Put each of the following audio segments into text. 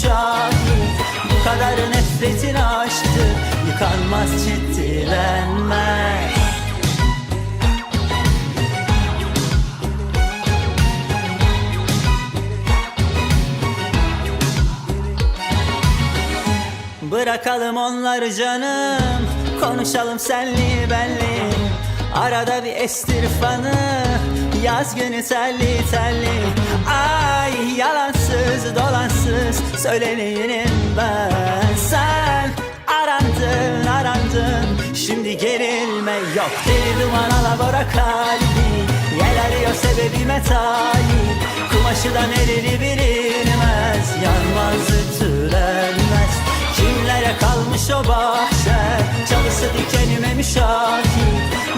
müşahit Bu kadar nefretin aşktı Yıkanmaz ciddilenmez Bırakalım onları canım. Konuşalım senli benli. Arada bir estir fanı. Yaz günü telli telli Ay yalansız dolansız Söyleneyim ben. Sen arandın arandın Şimdi gerilme yok. Deli duman alabora kalbi Yel arıyor sebebime talip Kumaşı da nereli bilinmez Yanmaz ütülenmez. Kimlere kalmış o bahçe Çalısı dikenime müşahit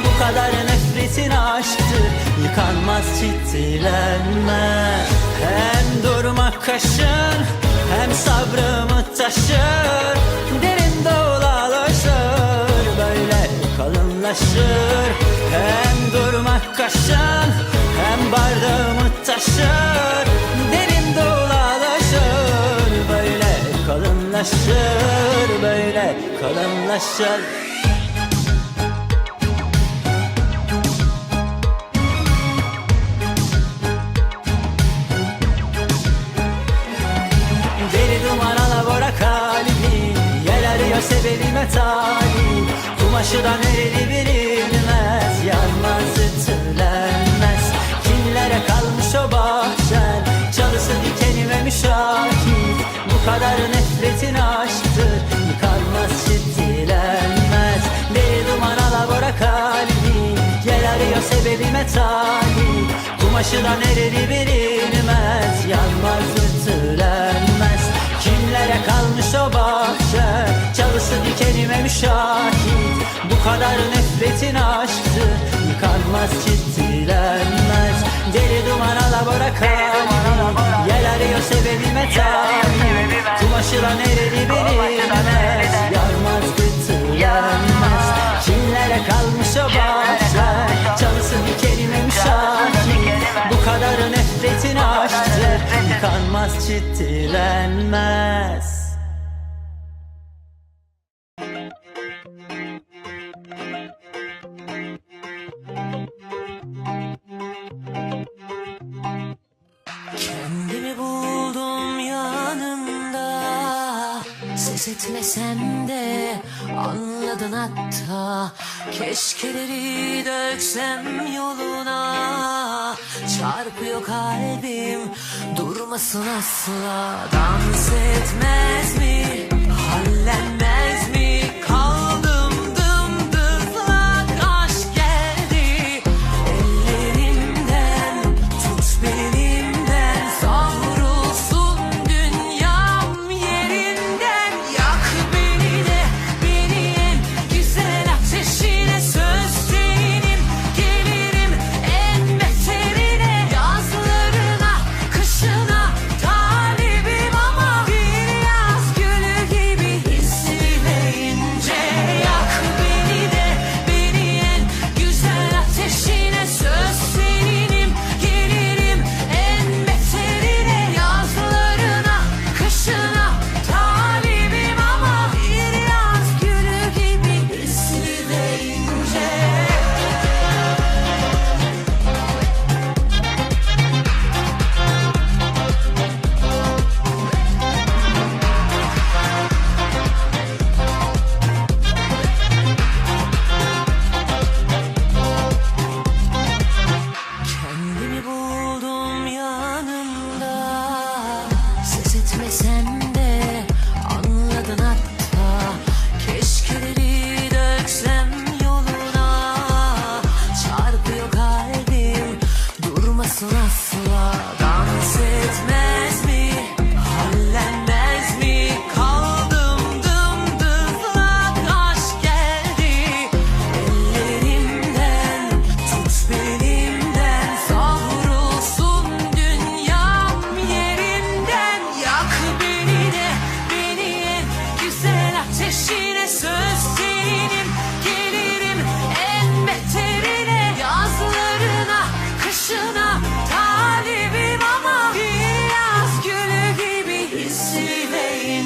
Bu kadar nefretin aşktır Yıkanmaz ciddilenmez Hem durmak kaşın Hem sabrımı taşır. Derin dolalaşır kalınlaşır. Hem durmak kaşın hem bardağımı taşır. Derin dolaşır böyle kalınlaşır Böyle kalınlaşır Sebebime talip Kumaşı da nereli bilinmez. Yanmaz ütülenmez. Kimlere kalmış o bahçen? Çalısı dikenime müşahit Bu kadar nefretin aşktır. Yıkanmaz ciddilenmez Deli duman alabora kalbi. Gel arıyor sebebime talip. Kumaşı da nereli bilinmez. Yanmaz ütülenmez Kimlere kalmış o bahçe. Çalısı dikenime müşahit. Bu kadar nefretin aşktı Yıkanmaz ciddilenmez Deli duman alabora kalbi Yel arıyor sebebime talip Kumaşı da nereli bilinmez. Yanmaz ütülenmez Kimlere kalmış o bahçe aşktır Yıkanmaz ciddilenmez Kendimi buldum yanımda. Ses etmesen de anladın hatta. Keşkeleri döksem yoluna Çarpıyor kalbim durmasın asla. Dans etmez mi? Hallenmez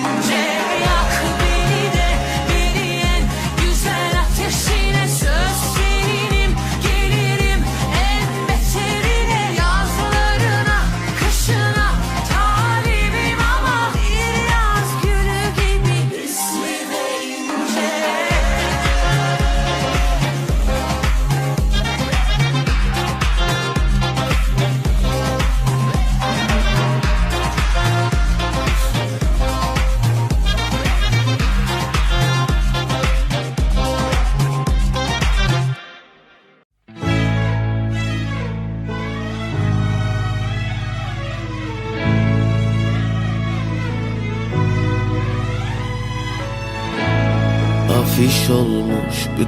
Женщина.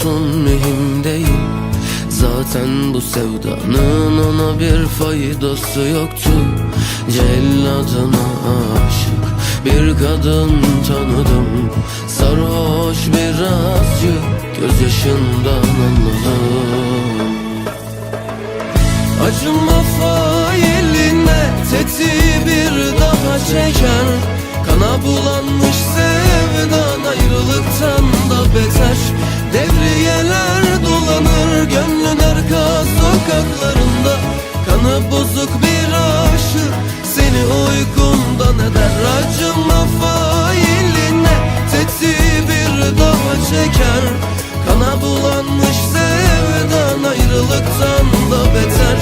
olsun mühim değil Zaten bu sevdanın ona bir faydası yoktu. Celladına aşık bir kadın tanıdım. Sarhoş birazcık gözyaşından anladım. Acıma failine tetiği bir daha çeker. Kana bulanmış sevdan ayrılıktan beter. Devriyeler dolanır gönlün arka sokaklarında. Kanı bozuk bir aşık seni uykumdan eder Acıma failine? Tetiği bir daha çeker Kana bulanmış sevdan ayrılıktan da beter.